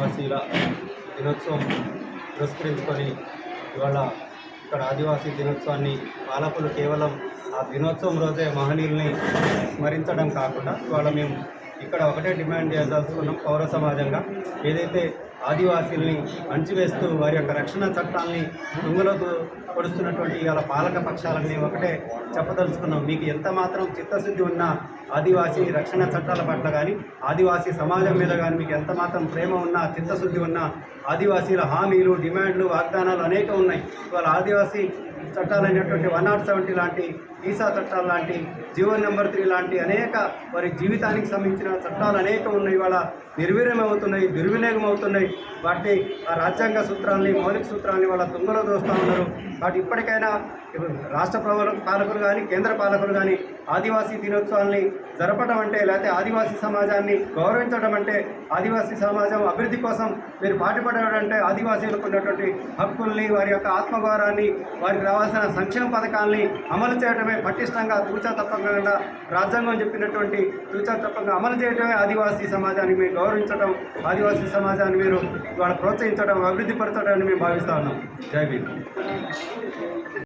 ఆదివాసీల దినోత్సవం పురస్కరించుకొని ఇవాళ ఇక్కడ ఆదివాసీ దినోత్సవాన్ని పాలకులు కేవలం ఆ దినోత్సవం రోజే మహనీయుల్ని స్మరించడం కాకుండా ఇవాళ మేము ఇక్కడ ఒకటే డిమాండ్ చేయదలుచుకున్నాం పౌర సమాజంగా. ఏదైతే ఆదివాసీల్ని అణచివేస్తూ వారి యొక్క రక్షణ చట్టాలని తుంగలోకి పొడుస్తున్నటువంటి ఇవాళ పాలక పక్షాలని ఒకటే చెప్పదలుచుకున్నాం. మీకు ఎంత మాత్రం చిత్తశుద్ధి ఉన్నా ఆదివాసీ రక్షణ చట్టాల పట్ల కానీ ఆదివాసీ సమాజం మీద కానీ మీకు ఎంత మాత్రం ప్రేమ ఉన్నా చిత్తశుద్ధి ఉన్నా ఆదివాసీల హామీలు డిమాండ్లు వాగ్దానాలు అనేక ఉన్నాయి. ఇవాళ ఆదివాసీ చట్టాలైనటువంటి వన్ నాట్ సెవెంటీ లాంటి ఈసా చట్టాలు లాంటి జీవో నెంబర్ త్రీ లాంటి అనేక వారి జీవితానికి సంబంధించిన చట్టాలు అనేక ఉన్నాయి. ఇవాళ నిర్వీర్యం అవుతున్నాయి దుర్వినియోగం అవుతున్నాయి వాటి ఆ రాజ్యాంగ సూత్రాలని మౌలిక సూత్రాలని వాళ్ళ తుంగలో దోస్తూ ఉన్నారు. వాటి ఇప్పటికైనా రాష్ట్ర ప్రభుత్వ పాలకులు కానీ కేంద్ర పాలకులు కానీ ఆదివాసీ దినోత్సవాల్ని జరపడం అంటే లేకపోతే ఆదివాసీ సమాజాన్ని గౌరవించడం అంటే ఆదివాసీ సమాజం అభివృద్ధి కోసం మీరు పాటుపడడం అంటే ఆదివాసీలకు ఉన్నటువంటి హక్కుల్ని వారి యొక్క ఆత్మగౌరవాన్ని వారికి కావాల్సిన సంక్షేమ పథకాల్ని అమలు చేయడమే పటిష్టంగా తూచా తప్పకుండా రాజ్యాంగం చెప్పినటువంటి తూచా తప్పకుండా అమలు చేయడమే ఆదివాసీ సమాజాన్ని మీరు గౌరవించడం ఆదివాసీ సమాజాన్ని మీరు ఇవాళ ప్రోత్సహించడం అభివృద్ధి పరచడం అని మేము భావిస్తా ఉన్నాం. జై భీమ్.